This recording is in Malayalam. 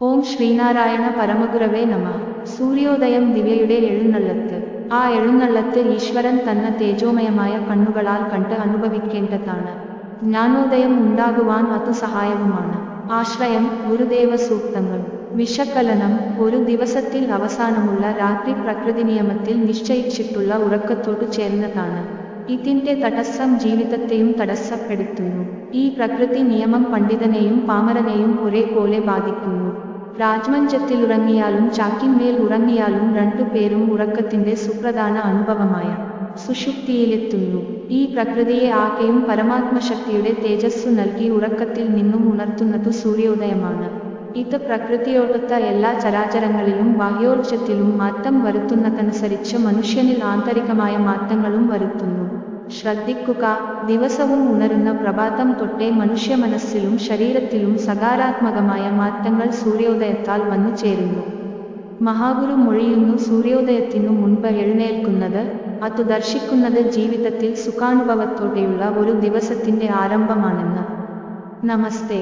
ഓം ശ്രീനാരായണ പരമഗുരവേ നമ. സൂര്യോദയം ദിവ്യയുടെ എഴുന്നള്ളത്ത്. ആ എഴുന്നള്ളത്ത് ഈശ്വരൻ തന്ന തേജോമയമായ കണ്ണുകളാൽ കണ്ട് അനുഭവിക്കേണ്ടതാണ്. ജ്ഞാനോദയം ഉണ്ടാകുവാൻ അതു സഹായവുമാണ്. ആശ്രയം ഗുരുദേവ സൂക്തങ്ങൾ വിഷക്കലനം ഒരു ദിവസത്തിൽ അവസാനമുള്ള രാത്രി പ്രകൃതി നിയമത്തിൽ നിശ്ചയിച്ചിട്ടുള്ള ഉറക്കത്തോട് ചേർന്നതാണ്. ഇതിന്റെ തടസ്സം ജീവിതത്തെയും തടസ്സപ്പെടുത്തുന്നു. ഈ പ്രകൃതി നിയമം പണ്ഡിതനെയും പാമരനെയും ഒരേപോലെ ബാധിക്കുന്നു. രാജ്മഞ്ചത്തിൽ ഉറങ്ങിയാലും ചാക്കിന്മേൽ ഉറങ്ങിയാലും രണ്ടുപേരും ഉറക്കത്തിന്റെ സുപ്രധാന അനുഭവമായ സുഷുപ്തിയിലെത്തുന്നു ഈ പ്രകൃതിയെ ആകെയും പരമാത്മശക്തിയുടെ തേജസ്സു നൽകി ഉറക്കത്തിൽ നിന്നും ഉണർത്തുന്നതു സൂര്യോദയമാണ്. ഇത് പ്രകൃതിയോടൊത്ത എല്ലാ ചരാചരങ്ങളിലും ബാഹ്യോർജത്തിലും മാറ്റം വരുത്തുന്നതനുസരിച്ച് മനുഷ്യനിൽ ആന്തരികമായ മാറ്റങ്ങളും വരുത്തുന്നു. ശ്രദ്ധിക്കുക. ദിവസവും ഉണരുന്ന പ്രഭാതം തൊട്ടേ മനുഷ്യ മനസ്സിലും ശരീരത്തിലും സകാരാത്മകമായ മാറ്റങ്ങൾ സൂര്യോദയത്താൽ വന്നു ചേരുന്നു. മഹാഗുരു മൊഴിയുന്നു സൂര്യോദയത്തിനു മുൻപ് എഴുന്നേൽക്കുന്നത് അത് ദർശിക്കുന്നത് ജീവിതത്തിൽ സുഖാനുഭവത്തോടെയുള്ള ഒരു ദിവസത്തിന്റെ ആരംഭമാണെന്ന്. നമസ്തേ.